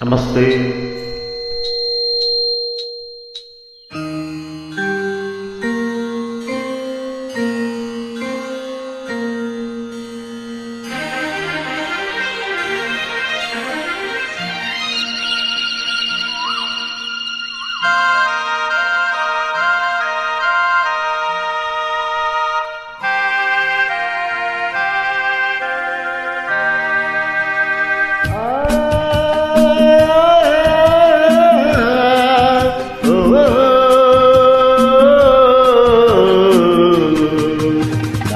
Namastê.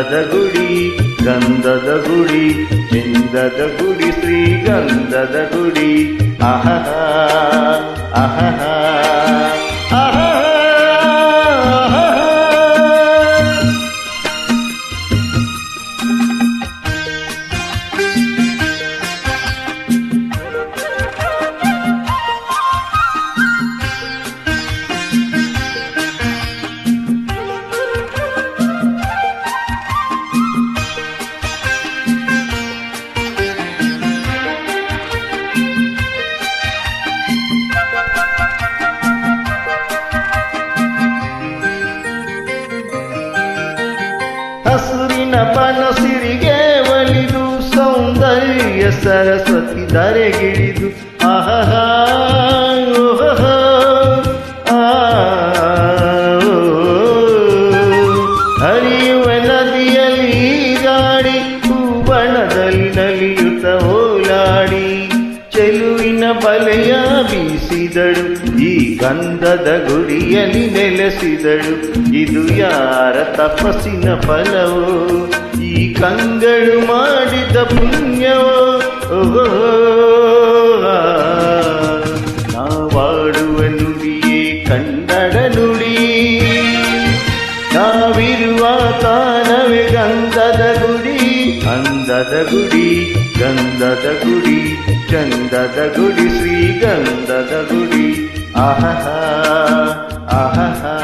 ಗಂಧದ ಗುಡಿ ಗಂಧದ ಗುಡಿ ಚಿಂದದ ಗುಡಿ ಶ್ರೀಗಂಧದ ಗುಡಿ ಅಹಹ ಅಹಹ ಅಹಹ ಸರಸ್ವತಿ ಧರೆಗಿಳಿದು, ಆಹಹ. ಹರಿಯುವ ನದಿಯಲ್ಲಿ ಗಾಡಿ ಹೂವಣದಲ್ಲಿ ನಲಿಯುತ್ತ ಓಲಾಡಿ ಚೆಲುವಿನ ಬಲೆಯ ಬೀಸಿದಳು, ಈ ಗಂಧದ ಗುಡಿಯಲ್ಲಿ ನೆಲೆಸಿದಳು, ಇದು ಯಾರ ತಪಸ್ಸಿನ ಫಲವೋ ಈ ಕಂಗಳು ಮಾಡಿದ ಪುಣ್ಯವೋ ನಾವಾಡುವ ನುಡಿಯೇ ಕನ್ನಡ ನುಡಿ. ನಾವಿರುವ ತಾನವೇ ಗಂಧದ ಗುಡಿ, ಅಂದದ ಗುಡಿ, ಗಂಧದ ಗುಡಿ, ಚಂದದ ಗುಡಿ ಶ್ರೀಗಂಧದ ಗುಡಿ. ಆಹಾ ಆಹಹ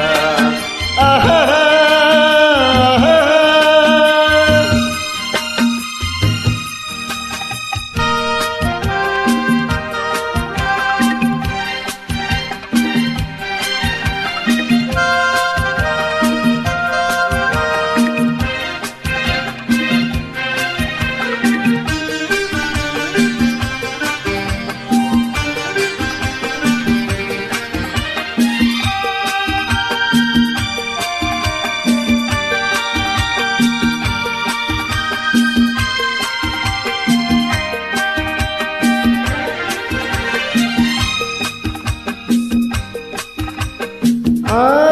Ah!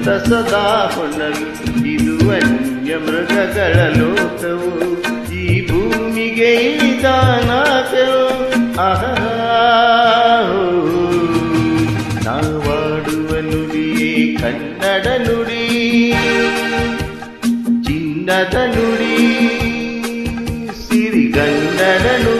ಸಂತಸದ ಹೊನ್ನಲು ಇದು ವನ್ಯ ಮೃಗಗಳ ಲೋಕವು. ಈ ಭೂಮಿಗೆ ಇದಾನಾಥವು ಆಹಾ ನಾವಾಡುವ ನುಡಿಯೇ ಕನ್ನಡ ನುಡಿ, ಚಿನ್ನದ ನುಡಿ, ಸಿರಿಗನ್ನಡ ನುಡಿ.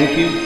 Thank you.